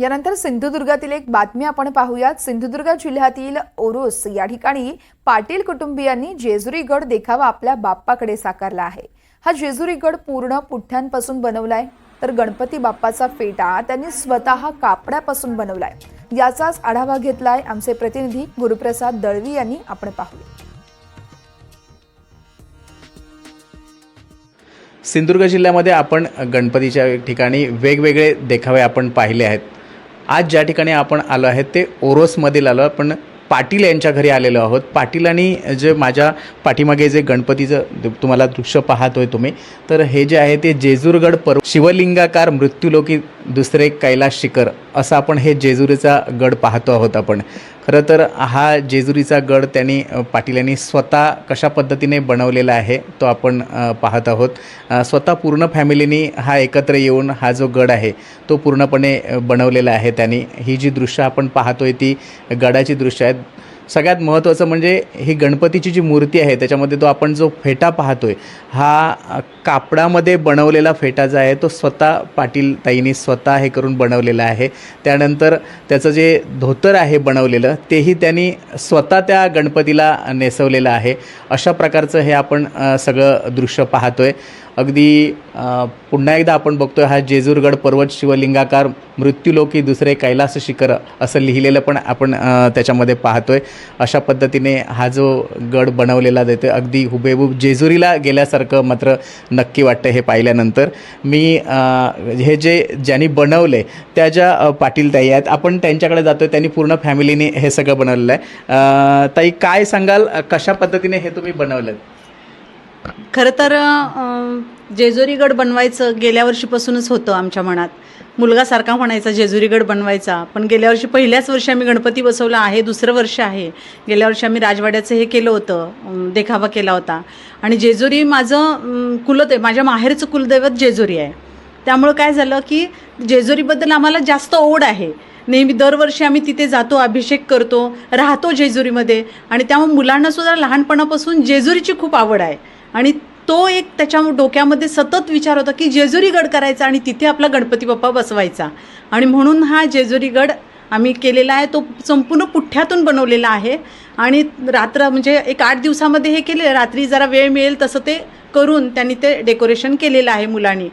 यानंतर सिंधुदुर्गातील एक बातमी आपण पाहूयात. सिंधुदुर्ग जिल्ह्यातील ओरोस या ठिकाणी पाटील कुटुंबियांनी जेजुरी गड देखावा आपल्या बाप्पाकडे साकारला आहे. हा जेजुरी गड पूर्ण पुठ्ठ्यांपासून बनवलाय. तर गणपती बाप्पाचा फेटा त्यांनी स्वतः कापडापासून बनवलाय. याचाच आढावा घेतलाय आमचे प्रतिनिधी गुरुप्रसाद दळवी यांनी आपण पाहूया. सिंधुदुर्ग जिल्ह्यामध्ये आपण गणपतीच्या ठिकाणी वेगवेगळे देखावे आपण पाहिले आहेत. आज ज्या ठिकाणी आपण आलो आहे ते ओरोसमधील आलो आपण पाटील यांच्या घरी आलेलो आहोत. पाटीलांनी जे माझ्या पाठीमागे जे गणपतीचं तुम्हाला दृश्य पाहतोय तुम्ही तर हे जे आहे ते जेजूरगड पर्व शिवलिंगाकार मृत्यूलोकी दुसरे कैलास शिखर असं आपण हे जेजुरीचा गड पाहतो आहोत आपण. खरं तर हा जेजुरीचा गड त्यांनी पाटील यांनी स्वतः कशा पद्धतीने बनवलेला आहे तो आपण पाहत आहोत. स्वतः पूर्ण फॅमिलीनी हा एकत्र येऊन हा जो गड आहे तो पूर्णपणे बनवलेला आहे त्यांनी. ही जी दृश्य आपण पाहतोय ती गडाची दृश्य आहेत सगळ्यात महत्त्वाचं म्हणजे ही गणपतीची जी मूर्ती आहे त्याच्यामध्ये तो आपण जो फेटा पाहतोय हा कापडामध्ये बनवलेला फेटा जो आहे तो स्वतः पाटील ताईंनी स्वतः हे करून बनवलेला आहे. त्यानंतर त्याचं जे धोतर आहे बनवलेलं तेही त्यांनी स्वतः त्या गणपतीला नेसवलेलं आहे. अशा प्रकारचं हे आपण सगळं दृश्य पाहतोय. अगदी पुन्हा एकदा आपण बघतोय हा जेजूरगड पर्वत शिवलिंगाकार मृत्यूलोकी दुसरे कैलास शिखर असं लिहिलेलं पण आपण त्याच्यामध्ये पाहतोय. अशा पद्धतीने हा जो गड बनवलेला देतो अगदी हुबेहूब जेजुरीला गेल्यासारखं मात्र नक्की वाटतं हे पाहिल्यानंतर. मी हे जे ज्यांनी बनवले त्या ज्या पाटील ताई आहेत आपण त्यांच्याकडे जातोय त्यांनी पूर्ण फॅमिलीने हे सगळं बनवलेलं आहे. ताई काय सांगाल? कशा पद्धतीने हे तुम्ही बनवलं खरं तर जेजुरीगड बनवायचं गेल्या वर्षीपासूनच होतं आमच्या मनात. मुलगा सारखा म्हणायचा जेजुरीगड बनवायचा. पण गेल्या वर्षी पहिल्याच वर्षी आम्ही गणपती बसवला आहे दुसरं वर्ष आहे. गेल्या वर्षी आम्ही राजवाड्याचं हे केलं होतं देखावा केला होता. आणि जेजुरी माझं कुलदैव माझ्या माहेरचं कुलदैवत जेजुरी आहे. त्यामुळं काय झालं की जेजुरीबद्दल आम्हाला जास्त ओढ आहे. नेहमी दरवर्षी आम्ही तिथे जातो अभिषेक करतो राहतो जेजुरीमध्ये. आणि त्यामुळे मुलांनासुद्धा लहानपणापासून जेजुरीची खूप आवड आहे. आणि तो एक त्याच्या डोक्यामध्ये सतत विचार होता की जेजुरी गड करायचा आणि तिथे आपला गणपती बाप्पा बसवायचा. आणि म्हणून हा जेजुरी गड आम्ही केलेला आहे तो संपूर्ण पुठ्ठ्यातून बनवलेला आहे. आणि रात्र म्हणजे एक आठ दिवसामध्ये हे केले रात्री जरा वेळ मिळेल तसं ते करून त्यांनी ते डेकोरेशन केलेलं आहे मुलांनी.